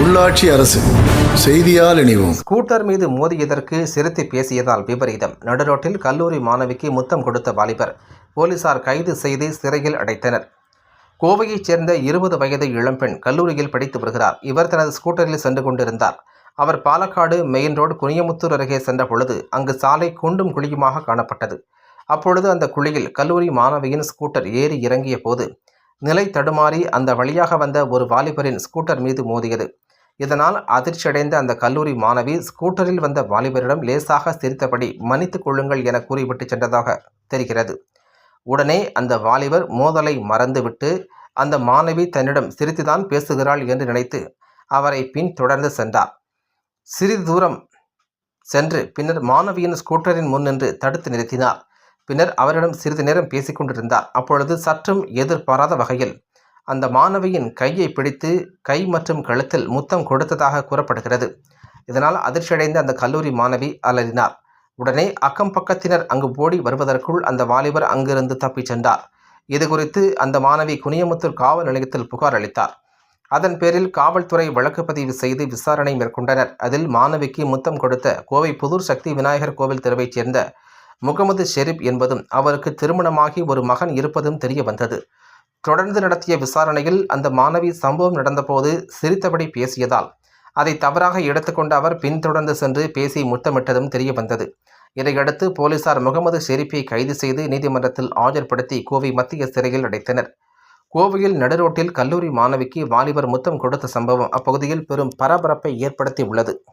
உள்ளாட்சி அரசு செய்தியால் இணைவோம். ஸ்கூட்டர் மீது மோதியதற்கு சிறுத்தை பேசியதால் விபரீதம். நடுரோட்டில் கல்லூரி மாணவிக்கு முத்தம் கொடுத்த வாலிபர். போலீசார் கைது செய்து சிறையில் அடைத்தனர். கோவையைச் சேர்ந்த இருபது வயது இளம்பெண் கல்லூரியில் படித்து வருகிறார். இவர் தனது ஸ்கூட்டரில் சென்று கொண்டிருந்தார். அவர் பாலக்காடு மெயின் ரோடு குனியமுத்தூர் அருகே சென்ற பொழுது அங்கு சாலை குண்டும் குழியுமாக காணப்பட்டது. அப்பொழுது அந்த குழியில் கல்லூரி மாணவியின் ஸ்கூட்டர் ஏறி இறங்கிய போது நிலை தடுமாறி அந்த வழியாக வந்த ஒரு வாலிபரின் ஸ்கூட்டர் மீது மோதியது. இதனால் அதிர்ச்சியடைந்த அந்த கல்லூரி மாணவி ஸ்கூட்டரில் வந்த வாலிபரிடம் லேசாக சிரித்தபடி மன்னித்துக் கொள்ளுங்கள் என கூறிவிட்டு சென்றதாக தெரிகிறது. உடனே அந்த வாலிபர் மோதலை மறந்துவிட்டு அந்த மாணவி தன்னிடம் சிரித்துதான் பேசுகிறாள் என்று நினைத்து அவரை பின் தொடர்ந்து சென்றார். சிறிது தூரம் சென்று பின்னர் மாணவியின் ஸ்கூட்டரின் முன் நின்று தடுத்து நிறுத்தினார். பின்னர் அவரிடம் சிறிது நேரம் பேசிக்கொண்டிருந்தார். அப்பொழுது சற்றும் எதிர்பாராத வகையில் அந்த மாணவியின் கையை பிடித்து கை மற்றும் கழுத்தில் முத்தம் கொடுத்ததாக கூறப்படுகிறது. இதனால் அதிர்ச்சியடைந்த அந்த கல்லூரி மாணவி அலறினார். உடனே அக்கம் பக்கத்தினர் அங்கு ஓடி வருவதற்குள் அந்த வாலிபர் அங்கிருந்து தப்பிச் சென்றார். இது குறித்து அந்த மாணவி குனியமுத்தூர் காவல் நிலையத்தில் புகார் அளித்தார். அதன் பேரில் காவல்துறை வழக்கு பதிவு செய்து விசாரணை மேற்கொண்டனர். அதில் மாணவிக்கு முத்தம் கொடுத்த கோவை புதூர் சக்தி விநாயகர் கோவில் தெருவைச் சேர்ந்த முகமது ஷெரீப் என்பதும் அவருக்கு திருமணமாகி ஒரு மகன் இருப்பதும் தெரிய வந்தது தொடர்ந்து நடத்திய விசாரணையில் அந்த மாணவி சம்பவம் நடந்தபோது சிரித்தபடி பேசியதால் அதை தவறாக எடுத்துக்கொண்ட அவர் பின்தொடர்ந்து சென்று பேசி முத்தமிட்டதும் தெரிய வந்தது இதையடுத்து போலீசார் முகமது ஷெரீப்பை கைது செய்து நீதிமன்றத்தில் ஆஜர்படுத்தி கோவை மத்திய சிறையில் அடைத்தனர். கோவையில் நடுரோட்டில் கல்லூரி மாணவிக்கு வாலிபர் முத்தம் கொடுத்த சம்பவம் அப்பகுதியில் பெரும் பரபரப்பை ஏற்படுத்தி உள்ளது